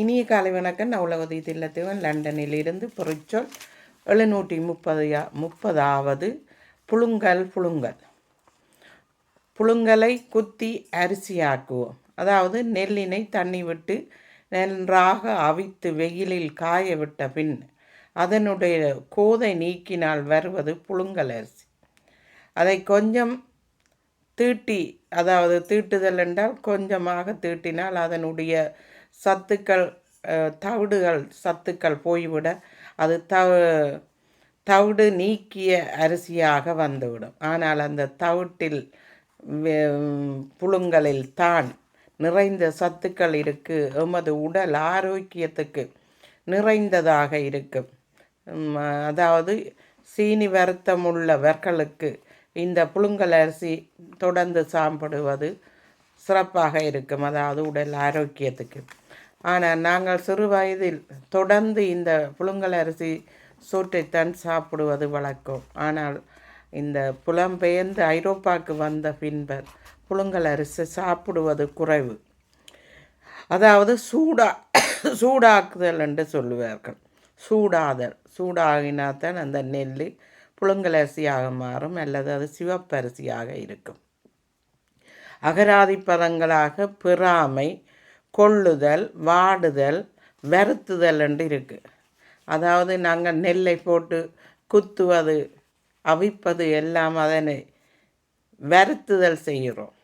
இனிய காலை வணக்கம். நான் உலகதி தில்லத்தேவன் லண்டனிலிருந்து பொறிச்சொல் எழுநூற்றி முப்பது முப்பதாவது புழுங்கல் புழுங்கல். புழுங்கலை குத்தி அரிசியாக்குவோம் அதாவது நெல்லினை தண்ணி விட்டு நன்றாக அவித்து வெயிலில் காய விட்ட பின் அதனுடைய கோதை நீக்கினால் வருவது புழுங்கல் அரிசி. அதை கொஞ்சம் தீட்டி அதாவது தீட்டுதல் என்றால் கொஞ்சமாக தீட்டினால் அதனுடைய சத்துக்கள் தவிடுகள் சத்துக்கள் போய்விட அது தவ தவிடு நீக்கிய அரிசியாக வந்துவிடும். ஆனால் அந்த தவிட்டில் புழுங்களில் புழுங்கலில் தான் நிறைந்த சத்துக்கள் இருக்கு. எமது உடல் ஆரோக்கியத்துக்கு நிறைந்ததாக இருக்கும் அதாவது சீனி வருத்தம் உள்ளவர்களுக்கு இந்த புழுங்கல் அரிசி தொடர்ந்து சாப்பிடுவது சிறப்பாக இருக்கும். அதாவது உடல் ஆரோக்கியத்துக்கு. ஆனால் நாங்கள் சிறு வயதில் தொடர்ந்து இந்த புழுங்கல் அரிசி சோற்றைத்தான் சாப்பிடுவது வழக்கம். ஆனால் இந்த புலம்பெயர்ந்து ஐரோப்பாவுக்கு வந்த பின்பர் புழுங்கல் அரிசி சாப்பிடுவது குறைவு. அதாவது சூடா சூடாக்குதல் என்று சொல்லுவார்கள். சூடாதல். சூடாகினாத்தான் அந்த நெல் புழுங்கல் அரிசியாக மாறும் அல்லது அது சிவப்பரிசியாக இருக்கும். அகராதி பதங்களாக பிறாமை கொள்ளுதல் வாடுதல் வருத்துதல் என்று இருக்குது அதாவது நாங்கள் நெல்லை போட்டு குத்துவது அவிப்பது எல்லாம் அதனை வருத்துதல் செய்கிறோம்.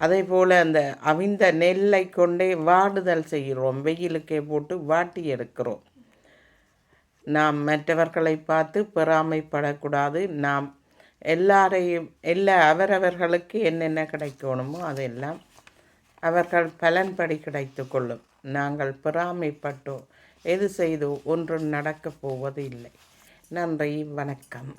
அதே போல் அந்த அவிந்த நெல்லை கொண்டே வாடுதல் செய்கிறோம். வெயிலுக்கே போட்டு வாட்டி எடுக்கிறோம். நாம் மற்றவர்களை பார்த்து பொறாமைப்படக்கூடாது. நாம் எல்லாரையும் எல்லா அவரவர்களுக்கு என்னென்ன கிடைக்கணுமோ அதெல்லாம் அவர்கள் பலன்படி கிடைத்து கொள்ளும் நாங்கள் பொறாமைப்பட்டோ எது செய்தோ ஒன்றும் நடக்கப் போவது இல்லை நன்றி. வணக்கம்.